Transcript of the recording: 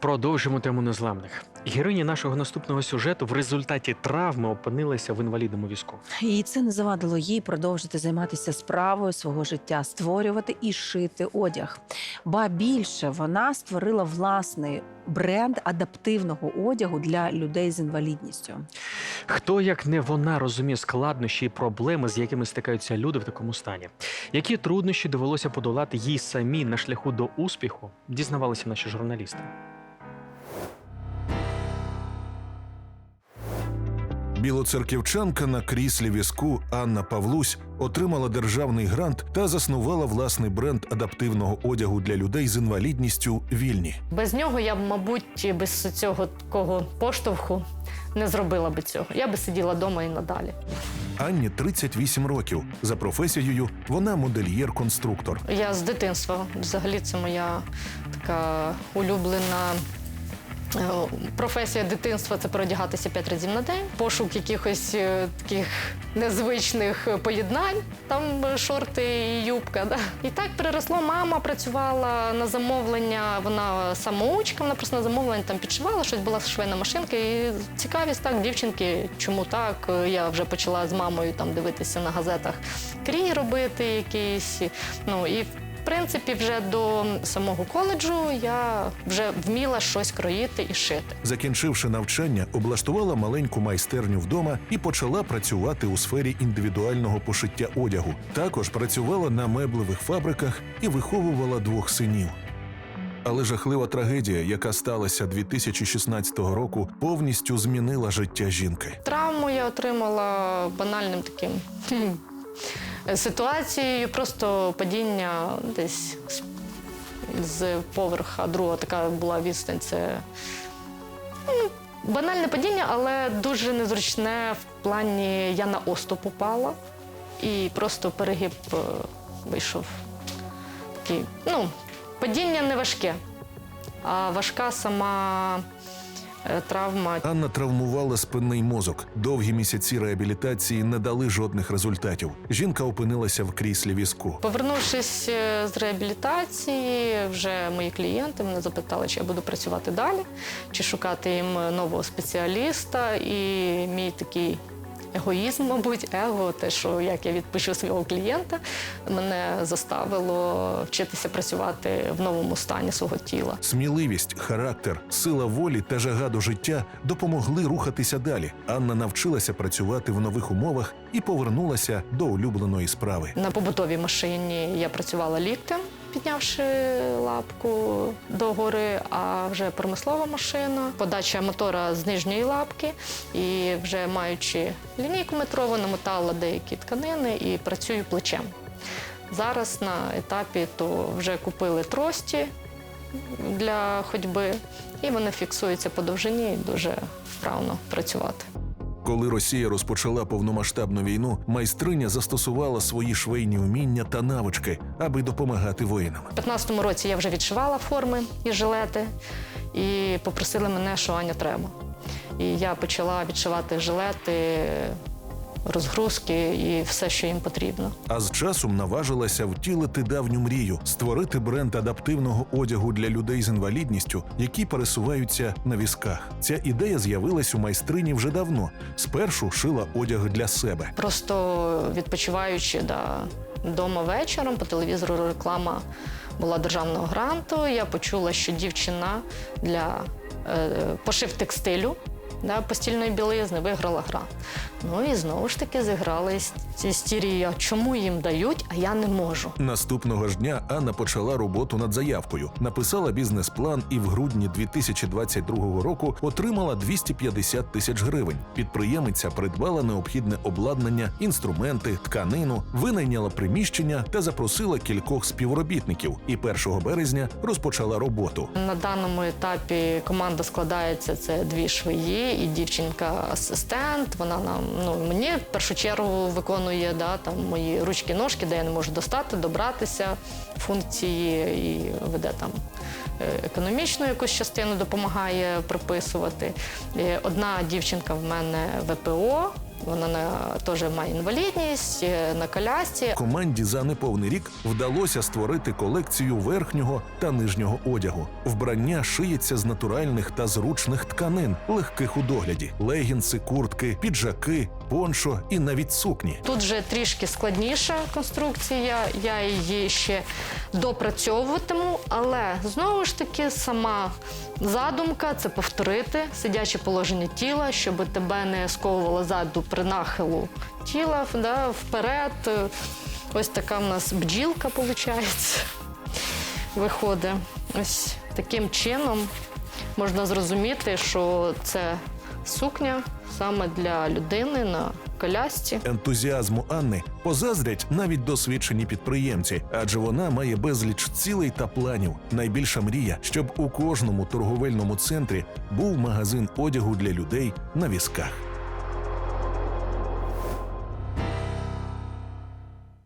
Продовжимо тему незламних. Героїні нашого наступного сюжету в результаті травми опинилися в інвалідному візку. І це не завадило їй продовжити займатися справою свого життя, створювати і шити одяг. Ба більше вона створила власний бренд адаптивного одягу для людей з інвалідністю. Хто як не вона розуміє складнощі і проблеми, з якими стикаються люди в такому стані? Які труднощі довелося подолати їй самі на шляху до успіху? Дізнавалися наші журналісти. Білоцерківчанка на кріслі візку Анна Павлусь отримала державний грант та заснувала власний бренд адаптивного одягу для людей з інвалідністю вільні. Без нього я б, мабуть, без цього такого поштовху не зробила би цього. Я би сиділа вдома і надалі. Анні 38 років. За професією вона модельєр-конструктор. Я з дитинства взагалі це моя така улюблена. Е, Професія дитинства це переодягатися п'ять разів на день, пошук якихось е, таких незвичних поєднань, там шорти і юбка. Да? І так переросло. Мама працювала на замовлення, вона самоучка, вона просто на замовлення там підшивала, щось була швейна машинка. І цікавість так, дівчинки, чому так? Я вже почала з мамою там дивитися на газетах крій робити якісь. Ну і принципі, вже до самого коледжу я вже вміла щось кроїти і шити. Закінчивши навчання, облаштувала маленьку майстерню вдома і почала працювати у сфері індивідуального пошиття одягу. Також працювала на меблевих фабриках і виховувала двох синів. Але жахлива трагедія, яка сталася 2016 року, повністю змінила життя жінки. Травму я отримала банальним таким ситуацією, просто падіння десь з, поверха другого така була відстань. Це ну, банальне падіння, але дуже незручне в плані я на оступ упала і просто перегиб е, вийшов. Такий, ну, падіння не важке, а важка сама травма. Анна травмувала спинний мозок. Довгі місяці реабілітації не дали жодних результатів. Жінка опинилася в кріслі візку. Повернувшись е, з реабілітації, вже мої клієнти мене запитали, чи я буду працювати далі, чи шукати їм нового спеціаліста. І мій такий егоїзм, мабуть, его, те, що як я відпишу свого клієнта, мене заставило вчитися працювати в новому стані свого тіла. Сміливість, характер, сила волі та жага до життя допомогли рухатися далі. Анна навчилася працювати в нових умовах і повернулася до улюбленої справи. На побутовій машині я працювала ліктем, піднявши лапку догори, а вже промислова машина, подача мотора з нижньої лапки, і вже маючи лінійку метрову, намотала деякі тканини і працюю плечем. Зараз на етапі то вже купили трості для ходьби, і вони фіксуються по довжині і дуже вправно працювати. Коли Росія розпочала повномасштабну війну, майстриня застосувала свої швейні вміння та навички, аби допомагати воїнам. У 15-му році я вже відшивала форми і жилети, і попросили мене, що Аня треба. І я почала відшивати жилети, розгрузки і все, що їм потрібно. А з часом наважилася втілити давню мрію створити бренд адаптивного одягу для людей з інвалідністю, які пересуваються на візках. Ця ідея з'явилась у майстрині вже давно. Спершу шила одяг для себе. Просто відпочиваючи да, вдома вечором, по телевізору реклама була державного гранту. Я почула, що дівчина для е, пошив текстилю. Да, постільної білизни виграла грант. Ну і знову ж таки зіграли. А чому їм дають, а я не можу? Наступного ж дня Анна почала роботу над заявкою, написала бізнес-план і в грудні 2022 року отримала 250 тисяч гривень. Підприємиця придбала необхідне обладнання, інструменти, тканину, винайняла приміщення та запросила кількох співробітників. І 1 березня розпочала роботу. На даному етапі команда складається це дві швеї і дівчинка-асистент. Вона нам ну мені в першу чергу виконує да, там мої ручки, ножки, де я не можу достати, добратися функції і веде там. е, Економічну якусь частину допомагає приписувати. Е, Одна дівчинка в мене ВПО, Вона на, теж має інвалідність е, на колясці. Команді за неповний рік вдалося створити колекцію верхнього та нижнього одягу. Вбрання шиється з натуральних та зручних тканин, легких у догляді: легінси, куртки, піджаки, поншо і навіть сукні. Тут вже трішки складніша конструкція, я її ще допрацьовуватиму, але знову ж таки сама задумка це повторити сидяче положення тіла, щоб тебе не сковувало ззаду при нахилу тіла да, вперед. Ось така в нас бджілка виходить. Виходить. Ось таким чином можна зрозуміти, що це сукня саме для людини на колясці. Ентузіазму Анни позаздрять навіть досвідчені підприємці, адже вона має безліч цілей та планів. Найбільша мрія, щоб у кожному торговельному центрі був магазин одягу для людей на візках.